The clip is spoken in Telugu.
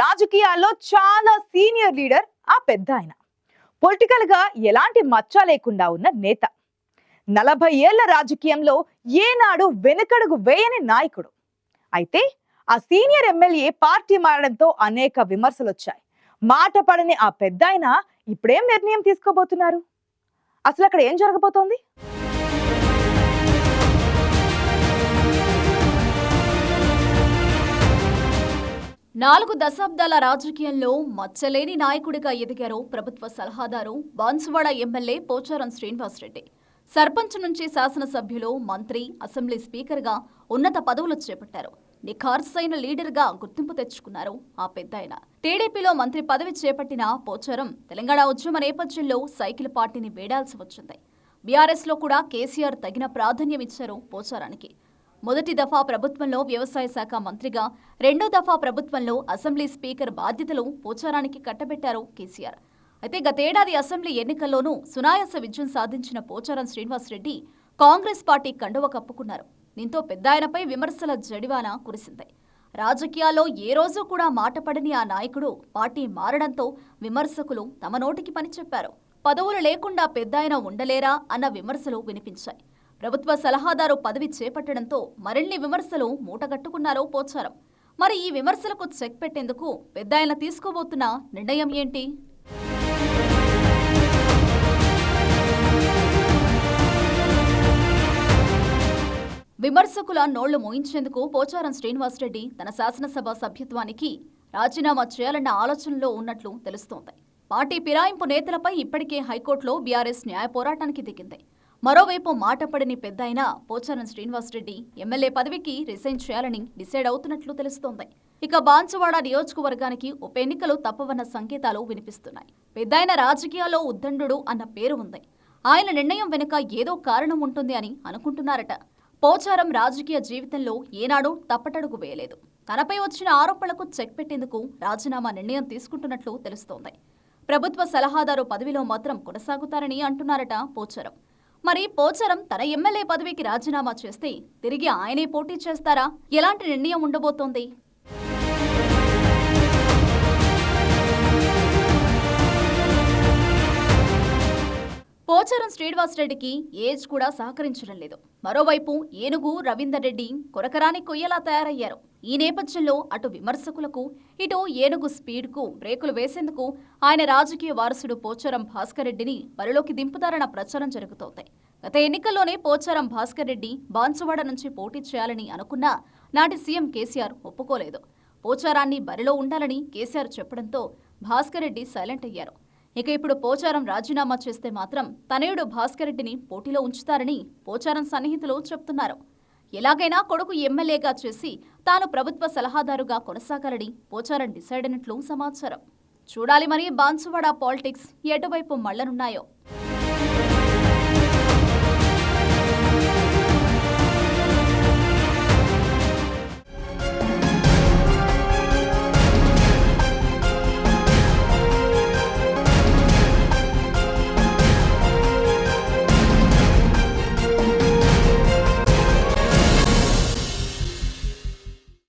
రాజకీయాల్లో చాలా సీనియర్ లీడర్ ఆ పెద్ద ఆయన. పొలిటికల్గా ఎలాంటి మచ్చ లేకుండా ఉన్న నేత. నలభై ఏళ్ళ రాజకీయంలో ఏనాడు వెనుకడుగు వేయని నాయకుడు. అయితే ఆ సీనియర్ ఎమ్మెల్యే పార్టీ మారడంతో అనేక విమర్శలు వచ్చాయి మాట పడని ఆ పెద్ద ఆయన ఇప్పుడేం నిర్ణయం తీసుకోబోతున్నారు? అసలు అక్కడ ఏం జరగబోతోంది? నాలుగు దశాబ్దాల రాజకీయంలో మచ్చలేని నాయకుడిగా ఎదిగారు ప్రభుత్వ సలహాదారు బాన్సువాడ ఎమ్మెల్యే పోచారం శ్రీనివాసరెడ్డి. సర్పంచ్ నుంచి శాసనసభ్యులు మంత్రి అసెంబ్లీ స్పీకర్గా ఉన్నత పదవులు చేపట్టారు. నిఖార్సైన లీడర్గా గుర్తింపు తెచ్చుకున్నారు ఆ పెద్దాయన. టీడీపీలో మంత్రి పదవి చేపట్టిన పోచారం తెలంగాణ ఉద్యమ నేపథ్యంలో సైకిల్ పార్టీని వేడాల్సి వచ్చింది. బీఆర్ఎస్లో కూడా కేసీఆర్ తగిన ప్రాధాన్యం ఇచ్చారు పోచారానికి. మొదటి దఫా ప్రభుత్వంలో వ్యవసాయ శాఖ మంత్రిగా రెండో దఫా ప్రభుత్వంలో అసెంబ్లీ స్పీకర్ బాధ్యతలు పోచారానికి కట్టబెట్టారు కేసీఆర్. అయితే గతేడాది అసెంబ్లీ ఎన్నికల్లోనూ సునాయాస విజయం సాధించిన పోచారం శ్రీనివాసరెడ్డి కాంగ్రెస్ పార్టీ కండువ కప్పుకున్నారు. దీంతో పెద్దాయనపై విమర్శల జడివాన కురిసింది. రాజకీయాల్లో ఏ రోజు కూడా మాటపడని ఆ నాయకుడు పార్టీ మారడంతో విమర్శకులు తమ నోటికి పని చెప్పారు. పదవులు లేకుండా పెద్దాయన ఉండలేరా అన్న విమర్శలు వినిపించాయి. ప్రభుత్వ సలహాదారు పదవి చేపట్టడంతో మరిన్ని విమర్శలు మూటగట్టుకున్నారో పోచారం. మరి ఈ విమర్శలకు చెక్ పెట్టేందుకు పెద్దాయన తీసుకోబోతున్న నిర్ణయం ఏంటి? విమర్శకుల నోళ్ళు మోయించేందుకు పోచారం శ్రీనివాసరెడ్డి తన శాసనసభ సభ్యత్వానికి రాజీనామా చేయాలన్న ఆలోచనలో ఉన్నట్లు తెలుస్తోంది. పార్టీ ఫిరాయింపు నేతలపై ఇప్పటికే హైకోర్టులో బీఆర్ఎస్ న్యాయ పోరాటానికి దిగింది. మరోవైపు మాటపడని పెద్ద అయిన పోచారం శ్రీనివాసరెడ్డి ఎమ్మెల్యే పదవికి రిజైన్ చేయాలని డిసైడ్ అవుతున్నట్లు తెలుస్తోంది. ఇక బాన్సువాడ నియోజకవర్గానికి ఉప ఎన్నికలు తప్పవన్న సంకేతాలు వినిపిస్తున్నాయి. పెద్దాయన రాజకీయాల్లో ఉద్దండు అన్న పేరు ఉంది. ఆయన నిర్ణయం వెనుక ఏదో కారణం ఉంటుంది అని అనుకుంటున్నారట. పోచారం రాజకీయ జీవితంలో ఏనాడూ తప్పటడుగు వేయలేదు. తనపై వచ్చిన ఆరోపణలకు చెక్ పెట్టేందుకు రాజీనామా నిర్ణయం తీసుకుంటున్నట్లు తెలుస్తోంది. ప్రభుత్వ సలహాదారు పదవిలో మాత్రం కొనసాగుతారని అంటున్నారట పోచారం. మరి పోచారం తన ఎమ్మెల్యే పదవికి రాజీనామా చేస్తే తిరిగి ఆయనే పోటీ చేస్తారా? ఎలాంటి నిర్ణయం ఉండబోతోంది? పోచారం శ్రీనివాసరెడ్డికి ఏజ్ కూడా సహకరించడం లేదు. మరోవైపు ఏనుగు రవీందర్ రెడ్డి కొరకరాని కొయ్యలా తయారయ్యారు. ఈ నేపథ్యంలో అటు విమర్శకులకు ఇటు ఏనుగు స్పీడ్కు బ్రేకులు వేసేందుకు ఆయన రాజకీయ వారసుడు పోచారం భాస్కర్ రెడ్డిని బరిలోకి దింపుతారన్న ప్రచారం జరుగుతోంది. గత ఎన్నికల్లోనే పోచారం భాస్కర్ రెడ్డి బాన్సువాడ నుంచి పోటీ చేయాలని అనుకున్నా నాటి సీఎం కేసీఆర్ ఒప్పుకోలేదు. పోచారాన్ని బరిలో ఉండాలని కేసీఆర్ చెప్పడంతో భాస్కర్ రెడ్డి సైలెంట్ అయ్యారు. ఇక ఇప్పుడు పోచారం రాజీనామా చేస్తే మాత్రం తనయుడు భాస్కర్ రెడ్డిని పోటీలో ఉంచుతారని పోచారం సన్నిహితులు చెప్తున్నారు. ఎలాగైనా కొడుకు ఎమ్మెల్యేగా చేసి తాను ప్రభుత్వ సలహాదారుగా కొనసాగాలని పోచారం డిసైడ్ అయినట్లు సమాచారం. చూడాలి మరి బాన్సువాడ పాలిటిక్స్ ఎటువైపు మళ్ళనున్నాయో.